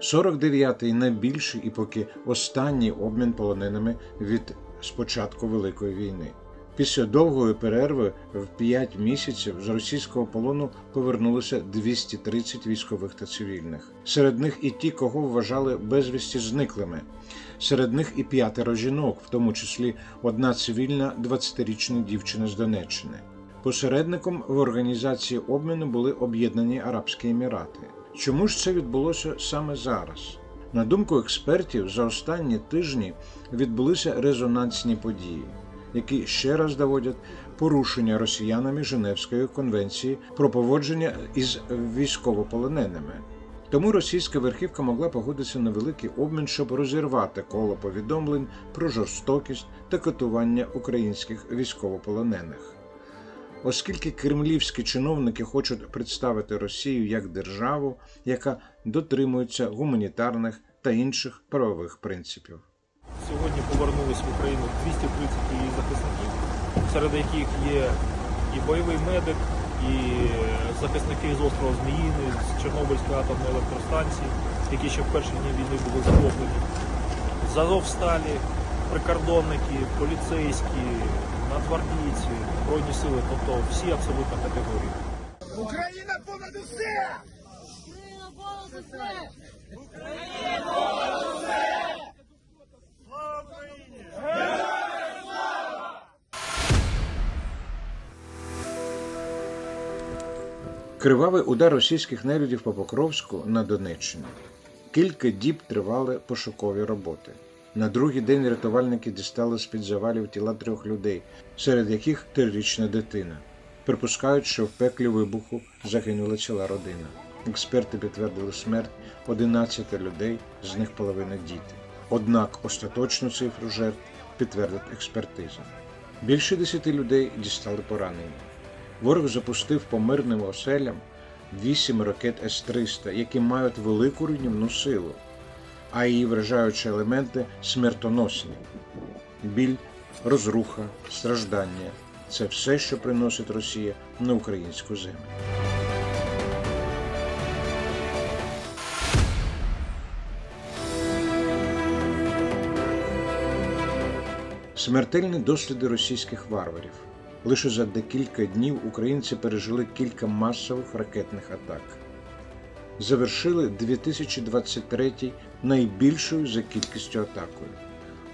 49-й найбільший і поки останній обмін полоненими від спочатку Великої війни. Після довгої перерви в 5 місяців з російського полону повернулося 230 військових та цивільних. Серед них і ті, кого вважали безвісті зниклими. Серед них і п'ятеро жінок, в тому числі одна цивільна 20-річна дівчина з Донеччини. Посередником в організації обміну були Об'єднані Арабські Емірати. Чому ж це відбулося саме зараз? На думку експертів, за останні тижні відбулися резонансні події, які ще раз доводять порушення росіянами Женевської конвенції про поводження із військовополоненими. Тому російська верхівка могла погодитися на великий обмін, щоб розірвати коло повідомлень про жорстокість та катування українських військовополонених. Оскільки кремлівські чиновники хочуть представити Росію як державу, яка дотримується гуманітарних та інших правових принципів. Сьогодні повернулись в Україну 230 її захисників, серед яких є і бойовий медик, і захисники з острова Зміїни, з Чорнобильської атомної електростанції, які ще в перші дні війни були захоплені. З прикордонники, поліцейські, нацгвардійці, збройні сили, тобто всі абсолютно категорії. Україна понад усе! Україна понад усе! Слава Україні! Кривавий удар російських нелюдів по Покровську на Донеччині. Кілька діб тривали пошукові роботи. На другий день рятувальники дістали з-під завалів тіла трьох людей, серед яких трирічна дитина. Припускають, що в пеклі вибуху загинула ціла родина. Експерти підтвердили смерть 11 людей, з них половина діти. Однак остаточну цифру жертв підтвердить експертиза. Більше 10 людей дістали поранення. Ворог запустив по мирним оселям вісім ракет С-300, які мають велику руйнівну силу, а її вражаючі елементи смертоносні. Біль, розруха, страждання це все, що приносить Росія на українську землю. Смертельні досліди російських варварів. Лише за декілька днів українці пережили кілька масових ракетних атак. Завершили 2023 найбільшою за кількістю атакою,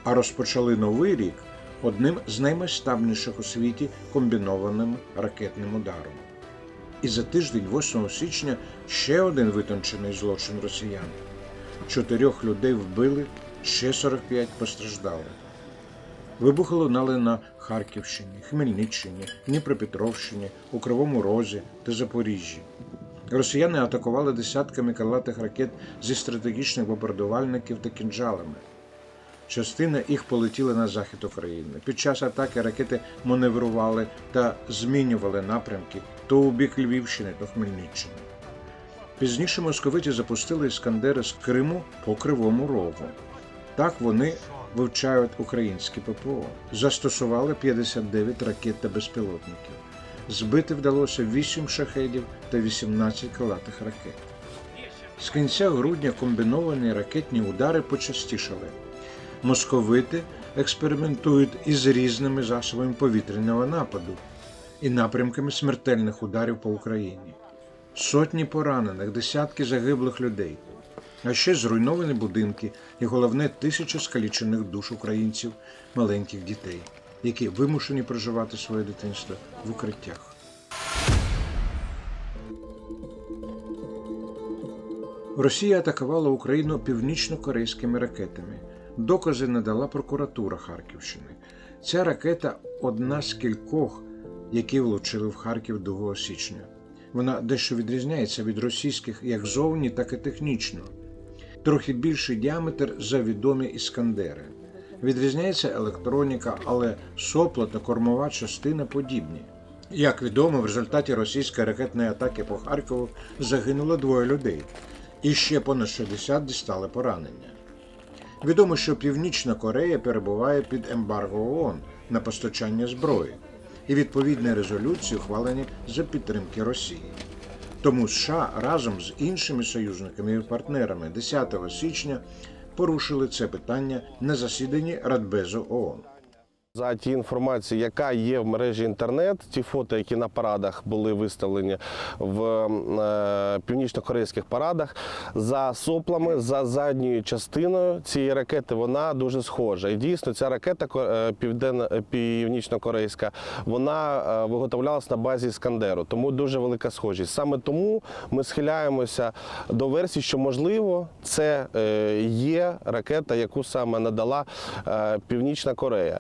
а розпочали новий рік одним з наймасштабніших у світі комбінованим ракетним ударом. І за тиждень, 8 січня, ще один витончений злочин росіян. Чотирьох людей вбили, ще 45 постраждали. Вибухи лунали на Харківщині, Хмельниччині, Дніпропетровщині, у Кривому Розі та Запоріжжі. Росіяни атакували десятками крилатих ракет зі стратегічних бомбардувальників та кінжалами. Частина їх полетіла на захід України. Під час атаки ракети маневрували та змінювали напрямки то у бік Львівщини, то Хмельниччини. Пізніше московиті запустили іскандери з Криму по Кривому Рогу. Так вони вивчають українські ППО. Застосували 59 ракет та безпілотників. Збити вдалося 8 шахедів та 18 крилатих ракет. З кінця грудня комбіновані ракетні удари почастішали. Московити експериментують із різними засобами повітряного нападу і напрямками смертельних ударів по Україні. Сотні поранених, десятки загиблих людей, а ще зруйновані будинки і головне тисячі скалічених душ українців, маленьких дітей, які вимушені проживати своє дитинство в укриттях. Росія атакувала Україну північно-корейськими ракетами. Докази надала прокуратура Харківщини. Ця ракета одна з кількох, які влучили в Харків 2 січня. Вона дещо відрізняється від російських як зовні, так і технічно. Трохи більший діаметр за відомі іскандери. Відрізняється електроніка, але сопла та кормова частина подібні. Як відомо, в результаті російської ракетної атаки по Харкову загинуло двоє людей, і ще понад 60 дістали поранення. Відомо, що Північна Корея перебуває під ембарго ООН на постачання зброї, і відповідні резолюції ухвалені за підтримки Росії. Тому США разом з іншими союзниками і партнерами 10 січня порушили це питання на засіданні Радбезу ООН. За ті інформації, яка є в мережі інтернет, ті фото, які на парадах були виставлені в е, північно-корейських парадах, за соплами, за задньою частиною цієї ракети, вона дуже схожа. І дійсно, ця ракета е, е, північно-корейська, вона виготовлялась на базі Іскандеру, тому дуже велика схожість. Саме тому ми схиляємося до версії, що можливо це є ракета, яку саме надала Північна Корея.